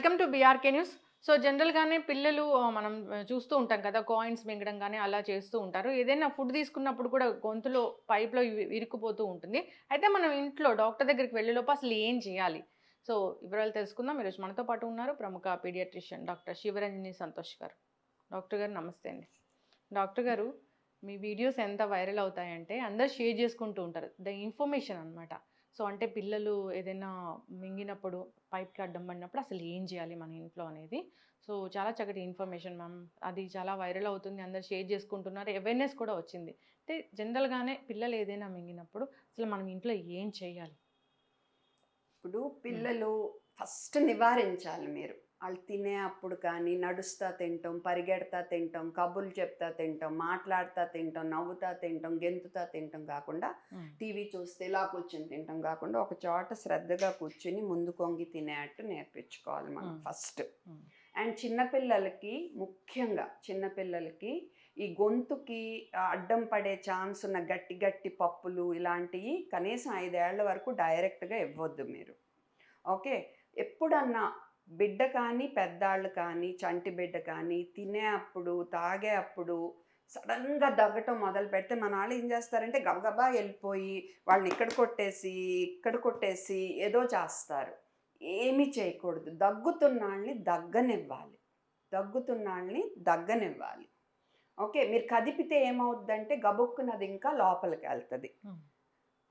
Welcome to BRK news so జనరల్గానే పిల్లలు మనం చూస్తూ ఉంటాం కదా కాయిన్స్ మింగడం కానీ అలా చేస్తూ ఉంటారు. ఏదైనా ఫుడ్ తీసుకున్నప్పుడు కూడా గొంతులో పైప్లో ఇరుక్కుపోతూ ఉంటుంది. అయితే మనం ఇంట్లో డాక్టర్ దగ్గరికి వెళ్ళేలోపు అసలు ఏం చేయాలి? సో వివరాలు తెలుసుకుందాం. ఈరోజు మనతో పాటు ఉన్నారు ప్రముఖ పీడియాట్రిషియన్ డాక్టర్ శివరంజని సంతోష్ గారు. డాక్టర్ గారు నమస్తే అండి. డాక్టర్ గారు మీ వీడియోస్ ఎంత వైరల్ అవుతాయంటే అందరు షేర్ చేసుకుంటూ ఉంటారు. ద ఇన్ఫర్మేషన్ అన్నమాట. సో అంటే పిల్లలు ఏదైనా మింగినప్పుడు పైప్కి అడ్డం పడినప్పుడు అసలు ఏం చేయాలి మన ఇంట్లో అనేది. సో చాలా చక్కటి ఇన్ఫర్మేషన్ మ్యామ్. అది చాలా వైరల్ అవుతుంది. అందరు షేర్ చేసుకుంటున్నారు. అవేర్నెస్ కూడా వచ్చింది. అంటే జనరల్గానే పిల్లలు ఏదైనా మింగినప్పుడు అసలు మనం ఇంట్లో ఏం చేయాలి? ఇప్పుడు పిల్లలు ఫస్ట్ నివారించాలి మీరు. వాళ్ళు తినే అప్పుడు కానీ నడుస్తా తింటాం పరిగెడతా తింటాం కబుర్లు చెప్తా తింటాం మాట్లాడుతా తింటాం నవ్వుతా తింటాం గెంతుతా తింటాం కాకుండా టీవీ చూస్తే ఇలా కూర్చొని తింటాం కాకుండా ఒక చోట శ్రద్ధగా కూర్చుని ముందు కొంగి తినేట్టు నేర్పించుకోవాలి మనం. ఫస్ట్. అండ్ చిన్నపిల్లలకి ముఖ్యంగా చిన్నపిల్లలకి ఈ గొంతుకి అడ్డం పడే ఛాన్స్ ఉన్న గట్టి గట్టి పప్పులు ఇలాంటివి కనీసం ఐదేళ్ళ వరకు డైరెక్ట్గా ఇవ్వద్దు మీరు ఓకే ఎప్పుడన్నా బిడ్డ కానీ పెద్దాళ్ళు కానీ చంటి బిడ్డ కానీ తినే అప్పుడు తాగే అప్పుడు సడన్గా దగ్గటం మొదలు పెడితే మన వాళ్ళు ఏం చేస్తారంటే గబగబా వెళ్ళిపోయి వాళ్ళని ఇక్కడ కొట్టేసి ఇక్కడ కొట్టేసి ఏదో చేస్తారు. ఏమీ చేయకూడదు. దగ్గుతున్నాళ్ళని దగ్గనివ్వాలి. దగ్గుతున్నాళ్ళని దగ్గనివ్వాలి. ఓకే మీరు కదిపితే ఏమవుద్దంటే గబుక్కునది ఇంకా లోపలికి వెళ్తుంది.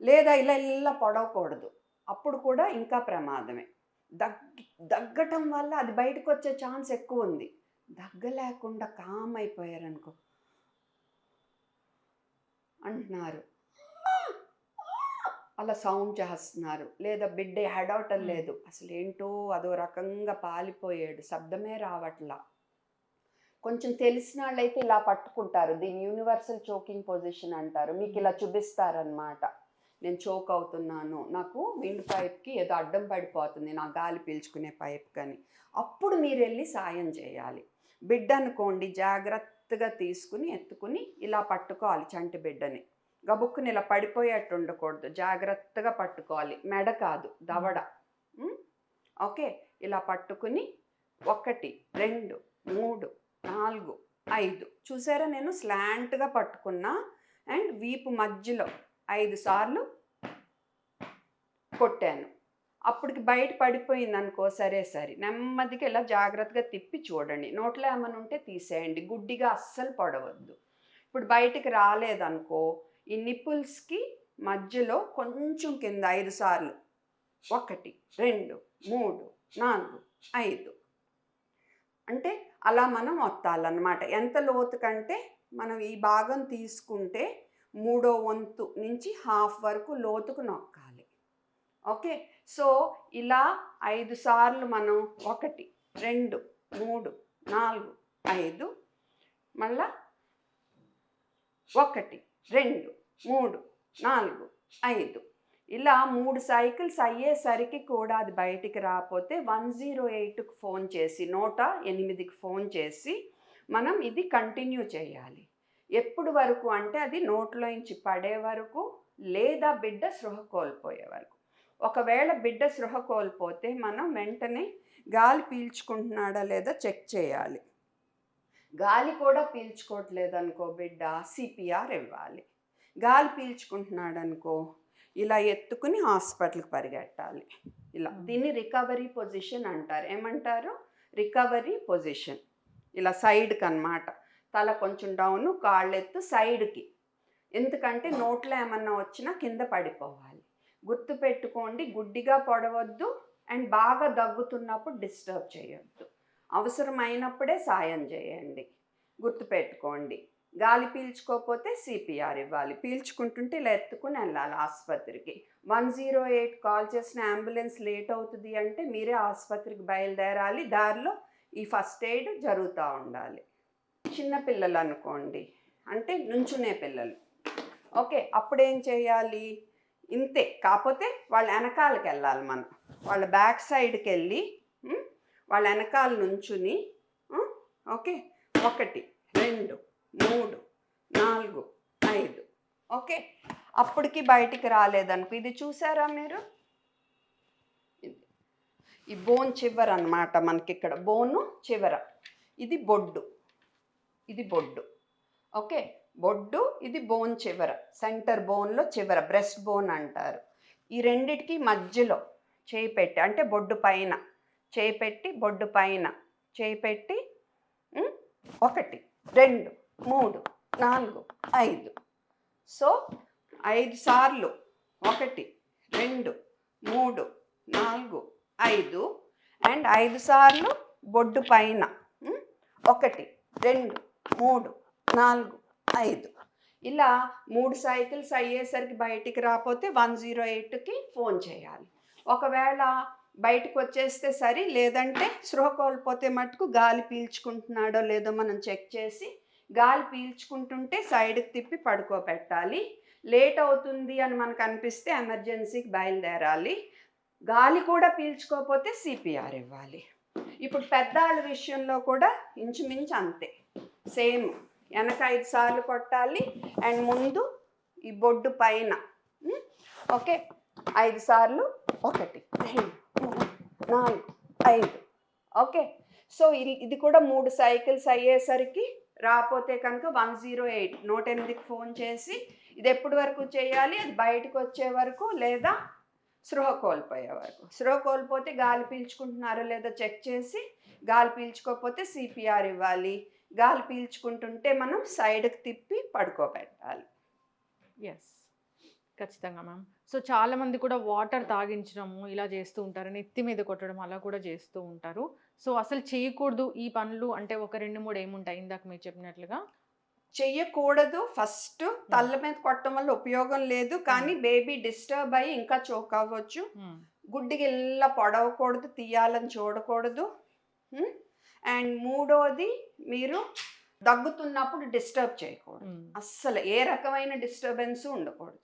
లేదా ఇలా ఇలా పొడవకూడదు అప్పుడు కూడా ఇంకా ప్రమాదమే. దగ్గ దగ్గటం వల్ల అది బయటకు వచ్చే ఛాన్స్ ఎక్కువ ఉంది దగ్గలేకుండా కామ్ అయిపోయారనుకో అంటున్నారు. అలా సౌండ్ చేస్తున్నారు. లేదా బిడ్డ హెడ్ అవటం Hmm. లేదు. అసలు ఏంటో అదో రకంగా పాలిపోయాడు. శబ్దమే రావట్లా. కొంచెం తెలిసిన వాళ్ళైతే ఇలా పట్టుకుంటారు. దీన్ని యూనివర్సల్ చోకింగ్ పొజిషన్ అంటారు. మీకు ఇలా చూపిస్తారనమాట నేను చోక్ అవుతున్నాను. నాకు విండ్ పైప్కి ఏదో అడ్డం పడిపోతుంది. నా గాలి పీల్చుకునే పైప్ కానీ. అప్పుడు మీరు వెళ్ళి సాయం చేయాలి. బిడ్డ అనుకోండి జాగ్రత్తగా తీసుకుని ఎత్తుకుని ఇలా పట్టుకోవాలి చంటి బిడ్డని. గబుక్కుని ఇలా పడిపోయేట్టు ఉండకూడదు. జాగ్రత్తగా పట్టుకోవాలి. మెడ కాదు దవడ. ఓకే. ఇలా పట్టుకుని ఒకటి రెండు మూడు నాలుగు ఐదు. చూసారా నేను స్లాంట్గా పట్టుకున్నా? అండ్ వీపు మధ్యలో ఐదు సార్లు కొట్టాను. అప్పటికి బయట పడిపోయింది అనుకో సరే సరే. నెమ్మదిగా ఇలా జాగ్రత్తగా తిప్పి చూడండి. నోట్లో ఏమైనా ఉంటే తీసేయండి. గుడ్డిగా అస్సలు పడవద్దు. ఇప్పుడు బయటికి రాలేదనుకో ఈ నిప్పుల్స్కి మధ్యలో కొంచెం కింద ఐదు సార్లు. ఒకటి రెండు మూడు నాలుగు ఐదు. అంటే అలా మనం వత్తాలన్నమాట ఎంత లోతు కంటే మనం ఈ భాగం తీసుకుంటే మూడో వంతు నుంచి హాఫ్ వరకు లోతుకు నొక్కాలి. ఓకే? సో ఇలా ఐదు సార్లు మనం ఒకటి రెండు మూడు నాలుగు ఐదు మళ్ళా ఒకటి రెండు మూడు నాలుగు ఐదు. ఇలా మూడు సైకిల్స్ అయ్యేసరికి కూడా అది బయటికి రాకపోతే వన్ జీరో ఎయిట్కి ఫోన్ చేసి నూట ఎనిమిదికి ఫోన్ చేసి మనం ఇది కంటిన్యూ చేయాలి. ఎప్పుడు వరకు అంటే అది నోట్లోంచి పడే వరకు లేదా బిడ్డ సృహ కోల్పోయే వరకు. ఒకవేళ బిడ్డ సృహ కోల్పోతే మనం వెంటనే గాలి పీల్చుకుంటున్నాడా లేదా చెక్ చేయాలి. గాలి కూడా పీల్చుకోవట్లేదు అనుకో బిడ్డ సిపిఆర్ ఇవ్వాలి. గాలి పీల్చుకుంటున్నాడు అనుకో ఇలా ఎత్తుకుని హాస్పిటల్కి పరిగెట్టాలి. ఇలా. దీన్ని రికవరీ పొజిషన్ అంటారు. ఏమంటారు? Recovery position. ఇలా సైడ్కి అన్నమాట తల కొంచెం డౌన్ కాళ్ళెత్తు సైడ్కి ఎందుకంటే నోట్లో ఏమన్నా వచ్చినా కింద పడిపోవాలి. గుర్తుపెట్టుకోండి గుడ్డిగా పొడవద్దు అండ్ బాగా దగ్గుతున్నప్పుడు డిస్టర్బ్ చేయొద్దు. అవసరమైనప్పుడే సాయం చేయండి. గుర్తుపెట్టుకోండి గాలి పీల్చుకోకపోతే సిపిఆర్ ఇవ్వాలి. పీల్చుకుంటుంటే ఇలా ఎత్తుకుని వెళ్ళాలి ఆసుపత్రికి. వన్ జీరో ఎయిట్ కాల్ చేసిన అంబులెన్స్ లేట్ అవుతుంది అంటే మీరే ఆసుపత్రికి బయలుదేరాలి. దారిలో ఈ ఫస్ట్ ఎయిడ్ జరుగుతూ ఉండాలి. చిన్న పిల్లలు అనుకోండి. అంటే నుంచునే పిల్లలు. ఓకే అప్పుడేం చేయాలి? ఇంతే. కాకపోతే వాళ్ళ వెనకాలకి వెళ్ళాలి మనం. వాళ్ళ బ్యాక్ సైడ్కి వెళ్ళి వాళ్ళ వెనకాల నుంచుని ఓకే ఒకటి రెండు మూడు నాలుగు ఐదు ఓకే. అప్పటికి బయటికి రాలేదనుకో ఇది చూసారా మీరు? ఈ బోన్ చివర అనమాట మనకి ఇక్కడ బోను చివర. ఇది బొడ్డు. ఇది బొడ్డు. ఓకే? బొడ్డు ఇది బోన్ చివర. సెంటర్ బోన్లో చివర బ్రెస్ట్ బోన్ అంటారు. ఈ రెండిటికి మధ్యలో చేయి పెట్టి అంటే బొడ్డు పైన చేయి పెట్టి బొడ్డు పైన చేయి పెట్టి ఒకటి రెండు మూడు నాలుగు ఐదు. సో ఐదు సార్లు ఒకటి రెండు మూడు నాలుగు ఐదు. అండ్ ఐదు సార్లు బొడ్డు పైన ఒకటి రెండు మూడు నాలుగు ఐదు. ఇలా మూడు సైకిల్స్ అయ్యేసరికి బయటికి రాకపోతే వన్ జీరో ఎయిట్కి ఫోన్ చేయాలి. ఒకవేళ బయటకు వచ్చేస్తే సరి లేదంటే స్పృహ కోల్పోతే మటుకు గాలి పీల్చుకుంటున్నాడో లేదో మనం చెక్ చేసి గాలి పీల్చుకుంటుంటే సైడ్కి తిప్పి పడుకోబెట్టాలి. లేట్ అవుతుంది అని మనకు అనిపిస్తే ఎమర్జెన్సీకి బయలుదేరాలి. గాలి కూడా పీల్చుకోకపోతే సిపిఆర్ ఇవ్వాలి. ఇప్పుడు పెద్దవాళ్ళ విషయంలో కూడా ఇంచుమించు అంతే. సేమ్ వెనక ఐదు సార్లు కొట్టాలి. అండ్ ముందు ఈ బొడ్డు పైన. ఓకే? ఐదు సార్లు ఒకటి. రెండు మూడు నాలుగు ఐదు. ఓకే? సో ఇది ఇది కూడా మూడు సైకిల్స్ అయ్యేసరికి రాకపోతే కనుక వన్ జీరో ఎయిట్ నూట ఎనిమిదికి ఫోన్ చేసి ఇది ఎప్పటి వరకు చేయాలి? అది బయటకు వచ్చే వరకు లేదా స్పృహ కోల్పోయే వరకు. స్పృహ కోల్పోతే గాలి పీల్చుకుంటున్నారో లేదో చెక్ చేసి గాలి పీల్చుకోకపోతే సిపిఆర్ ఇవ్వాలి. గాలి పీల్చుకుంటుంటే మనం సైడ్కి తిప్పి పడుకోబెట్టాలి. ఎస్ ఖచ్చితంగా మ్యామ్ సో చాలా మంది కూడా వాటర్ తాగించడము ఇలా చేస్తూ ఉంటారు. నెత్తి మీద కొట్టడం అలా కూడా చేస్తూ ఉంటారు. సో అసలు చేయకూడదు ఈ పనులు అంటే ఒక రెండు మూడు ఏముంటాయి ఇందాక మీరు చెప్పినట్లుగా? చెయ్యకూడదు. ఫస్ట్ తల్ల మీద కొట్టడం వల్ల ఉపయోగం లేదు. కానీ బేబీ డిస్టర్బ్ అయ్యి ఇంకా చోక్ అవ్వచ్చు. మ్మ్. గుడ్డికి ఇలా పొడవకూడదు తీయాలని చూడకూడదు. అండ్ మూడోది మీరు దగ్గుతున్నప్పుడు డిస్టర్బ్ చేయకూడదు. అస్సలు ఏ రకమైన డిస్టర్బెన్స్ ఉండకూడదు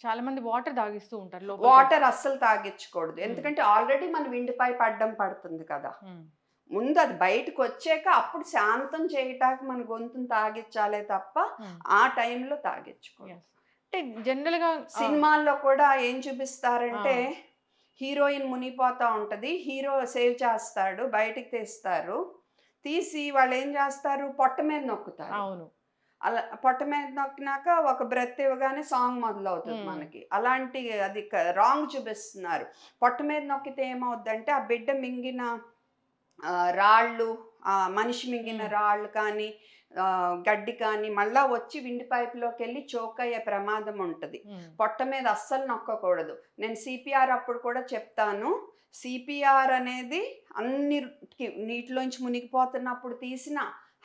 చాలా మంది వాటర్ తాగిస్తూ ఉంటారు. వాటర్ అస్సలు తాగించకూడదు ఎందుకంటే ఆల్రెడీ మన విండిపై పడ్డం పడుతుంది కదా. ముందు అది బయటకు వచ్చాక అప్పుడు శాంతం చేయటానికి మన గొంతును తాగించాలే తప్ప. ఆ టైంలో తాగించుకోవాలి. అంటే జనరల్గా ఆ, సినిమాల్లో కూడా ఏం చూపిస్తారంటే హీరోయిన్ మునిగిపోతా ఉంటది. హీరో సేవ్ చేస్తాడు బయటికి తీస్తారు. తీసి వాళ్ళు ఏం చేస్తారు? పొట్ట మీద నొక్కుతారు. అవును. అలా పొట్ట మీద నొక్కినాక ఒక బ్రెత్ ఇవ్వగానే సాంగ్ మొదలవుతుంది. మనకి. అలాంటి అది రాంగ్ చూపిస్తున్నారు. పొట్ట మీద నొక్కితే ఏమవుద్దంటే ఆ బిడ్డ మింగిన రాళ్ళు ఆ, మనిషి మింగిన. రాళ్ళు కానీ గడ్డి కానీ మళ్ళా వచ్చి విండి పైపులోకి వెళ్ళి చోక్ అయ్యే ప్రమాదం ఉంటుంది. పొట్ట మీద అస్సలు నొక్కకూడదు. నేను సిపిఆర్ అప్పుడు కూడా చెప్తాను. సిపిఆర్ అనేది అన్ని నీటిలోంచి మునిగిపోతున్నప్పుడు తీసిన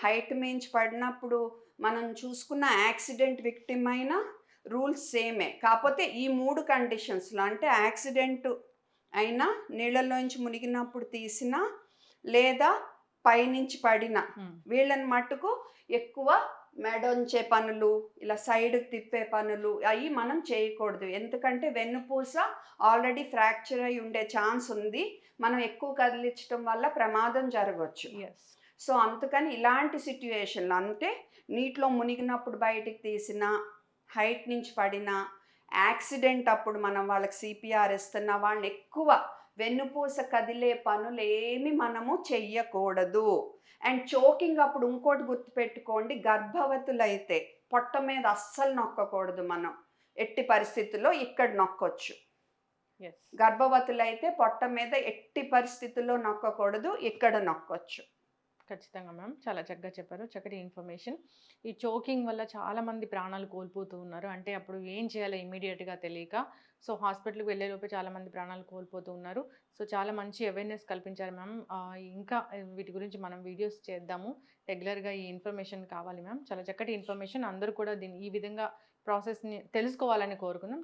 హైట్ మించి పడినప్పుడు మనం చూసుకున్న యాక్సిడెంట్ విక్టిమ్ అయిన రూల్స్ సేమే కాకపోతే ఈ మూడు కండిషన్స్లో అంటే యాక్సిడెంట్ అయినా నీళ్ళలోంచి మునిగినప్పుడు తీసిన లేదా పైనుంచి పడిన. వీళ్ళని మట్టుకు ఎక్కువ మెడొంచే పనులు ఇలా సైడ్కి తిప్పే పనులు అవి మనం చేయకూడదు ఎందుకంటే వెన్నుపూస ఆల్రెడీ ఫ్రాక్చర్ అయి ఉండే ఛాన్స్ ఉంది మనం ఎక్కువ కదిలించడం వల్ల ప్రమాదం జరగవచ్చు. సో అందుకని ఇలాంటి సిట్యుయేషన్లు అంటే నీటిలో మునిగినప్పుడు బయటికి తీసిన హైట్ నుంచి పడిన యాక్సిడెంట్ అప్పుడు మనం వాళ్ళకి సిపిఆర్ ఇస్తున్న వాళ్ళని ఎక్కువ వెన్నుపూస కదిలే పనులు ఏమి మనము చెయ్యకూడదు. అండ్ చోకింగ్ అప్పుడు ఇంకోటి గుర్తుపెట్టుకోండి గర్భవతులైతే పొట్ట మీద అస్సలు నొక్కకూడదు మనం. ఎట్టి పరిస్థితుల్లో ఇక్కడ నొక్కొచ్చు. Yes. గర్భవతులైతే పొట్ట మీద ఎట్టి పరిస్థితుల్లో నొక్కకూడదు ఇక్కడ నొక్కొచ్చు. ఖచ్చితంగా మ్యామ్. చాలా చక్కగా చెప్పారు. చక్కటి ఇన్ఫర్మేషన్. ఈ చోకింగ్ వల్ల చాలామంది ప్రాణాలు కోల్పోతూ ఉన్నారు. అంటే అప్పుడు ఏం చేయాలో ఇమీడియట్గా తెలియక. సో హాస్పిటల్కి వెళ్ళేలోపే చాలామంది ప్రాణాలు కోల్పోతూ ఉన్నారు. సో చాలా మంచి అవేర్నెస్ కల్పించారు మ్యామ్. ఇంకా వీటి గురించి మనం వీడియోస్ చేద్దాము. రెగ్యులర్గా ఈ ఇన్ఫర్మేషన్ కావాలి మ్యామ్. చాలా చక్కటి ఇన్ఫర్మేషన్. అందరూ కూడా దీన్ని ఈ విధంగా ప్రాసెస్ని తెలుసుకోవాలని కోరుకుందాం.